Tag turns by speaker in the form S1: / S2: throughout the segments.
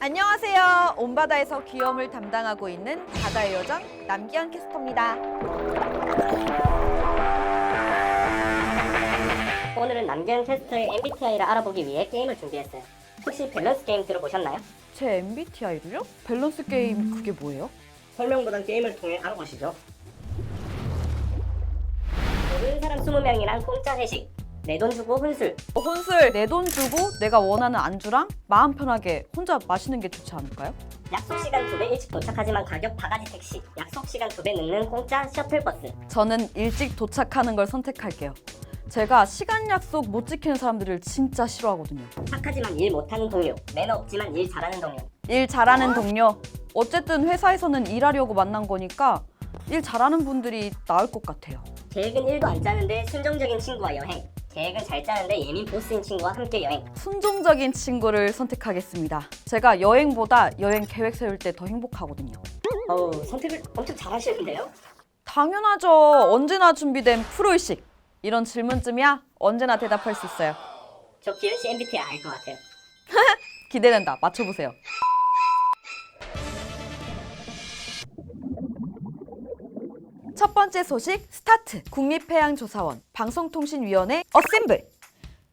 S1: 안녕하세요. 온바다에서 귀염을 담당하고 있는 바다의 요정 남기현 캐스터입니다.
S2: 오늘은 남경 테스트의 MBTI를 알아보기 위해 게임을 준비했어요. 혹시 밸런스 게임 들어보셨나요?
S1: 제 MBTI를요? 밸런스 게임 그게 뭐예요?
S2: 설명보단 게임을 통해 알아보시죠. 모르는 사람 20명이랑 공짜 회식, 내 돈 주고 혼술,
S1: 어, 혼술 내 돈 주고 내가 원하는 안주랑 마음 편하게 혼자 마시는 게 좋지 않을까요?
S2: 약속 시간 2배 일찍 도착하지만 가격 바가지 택시, 약속 시간 2배 늦는 공짜 셔틀버스.
S1: 저는 일찍 도착하는 걸 선택할게요. 제가 시간 약속 못 지키는 사람들을 진짜 싫어하거든요.
S2: 착하지만 일 못하는 동료, 매너 없지만 일 잘하는 동료.
S1: 일 잘하는 동료. 어쨌든 회사에서는 일하려고 만난 거니까 일 잘하는 분들이 나을 것 같아요.
S2: 계획은 1도 안 짜는데 순종적인 친구와 여행. 계획은 잘 짜는데 예민 보스인 친구와 함께 여행.
S1: 순종적인 친구를 선택하겠습니다. 제가 여행보다 여행 계획 세울 때 더 행복하거든요.
S2: 어우, 선택을 엄청 잘하시는데요?
S1: 당연하죠. 언제나 준비된 프로의식. 이런 질문쯤이야 언제나 대답할 수 있어요.
S2: 저 기현 씨 MBTI 알 것 같아요.
S1: 기대된다. 맞춰보세요. 첫 번째 소식 스타트. 국립해양조사원 방송통신위원회 어셈블.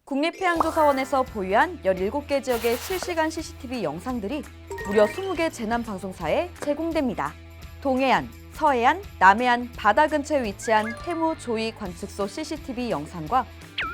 S1: 국립해양조사원에서 보유한 17개 지역의 실시간 CCTV 영상들이 무려 20개 재난 방송사에 제공됩니다. 동해안, 서해안, 남해안 바다 근처에 위치한 해무 조이 관측소 CCTV 영상과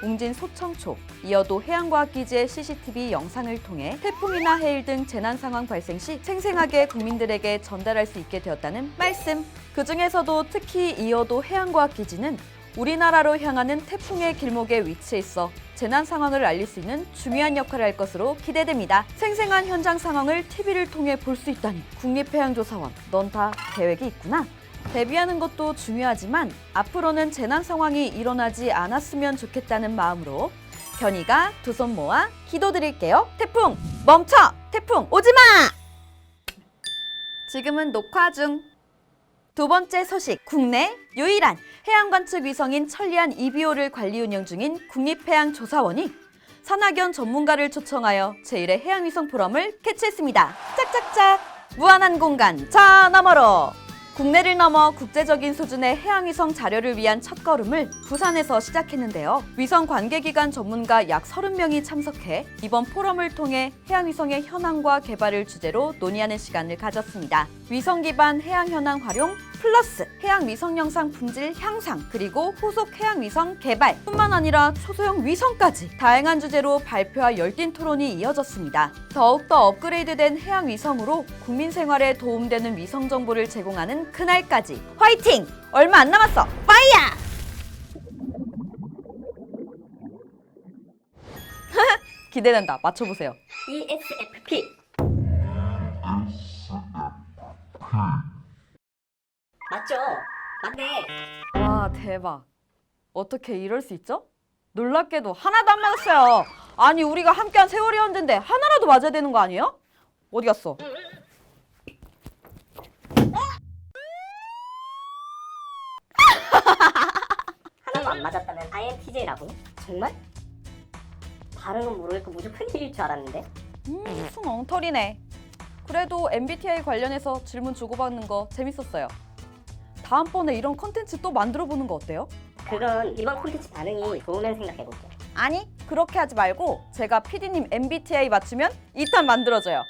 S1: 웅진 소청초, 이어도 해양과학기지의 CCTV 영상을 통해 태풍이나 해일 등 재난 상황 발생 시 생생하게 국민들에게 전달할 수 있게 되었다는 말씀. 그 중에서도 특히 이어도 해양과학기지는 우리나라로 향하는 태풍의 길목에 위치해 있어 재난 상황을 알릴 수 있는 중요한 역할을 할 것으로 기대됩니다. 생생한 현장 상황을 TV를 통해 볼 수 있다니 국립해양조사원, 넌 다 계획이 있구나. 대비하는 것도 중요하지만 앞으로는 재난 상황이 일어나지 않았으면 좋겠다는 마음으로 견이가 두 손 모아 기도드릴게요. 태풍 멈춰! 태풍 오지 마! 지금은 녹화 중. 두 번째 소식, 국내 유일한 해양관측 위성인 천리안 이비오를 관리 운영 중인 국립해양조사원이 산학연 전문가를 초청하여 제1회 해양위성 포럼을 개최했습니다. 짝짝짝! 무한한 공간 저 너머로! 국내를 넘어 국제적인 수준의 해양위성 자료를 위한 첫걸음을 부산에서 시작했는데요. 위성 관계기관 전문가 약 30명이 참석해 이번 포럼을 통해 해양위성의 현황과 개발을 주제로 논의하는 시간을 가졌습니다. 위성 기반 해양 현황 활용 플러스 해양 위성 영상 품질 향상 그리고 후속 해양 위성 개발 뿐만 아니라 초소형 위성까지 다양한 주제로 발표와 열띤 토론이 이어졌습니다. 더욱더 업그레이드된 해양 위성으로 국민 생활에 도움되는 위성 정보를 제공하는 그날까지 화이팅! 얼마 안 남았어. 파이야! 기대된다. 맞춰보세요.
S2: E ESFP. 맞죠? 맞네.
S1: 와 대박 어떻게 이럴 수 있죠? 놀랍게도 하나도 안 맞았어요 아니 우리가 함께한 세월이 언젠데 하나라도 맞아야 되는 거 아니에요? 어디 갔어?
S2: 하나 안 맞았다면 INTJ라고? 정말? 다른 건 모르겠고 무조건 E일 줄 알았는데.
S1: 음 무슨 엉터리네 그래도 MBTI 관련해서 질문 주고받는 거 재밌었어요 다음번에 이런 컨텐츠 또 만들어 보는 거 어때요?
S2: 그건 이번 콘텐츠 반응이 좋으면 생각해볼게.
S1: 아니 그렇게 하지 말고 제가 PD님 MBTI 맞추면 2탄 만들어줘요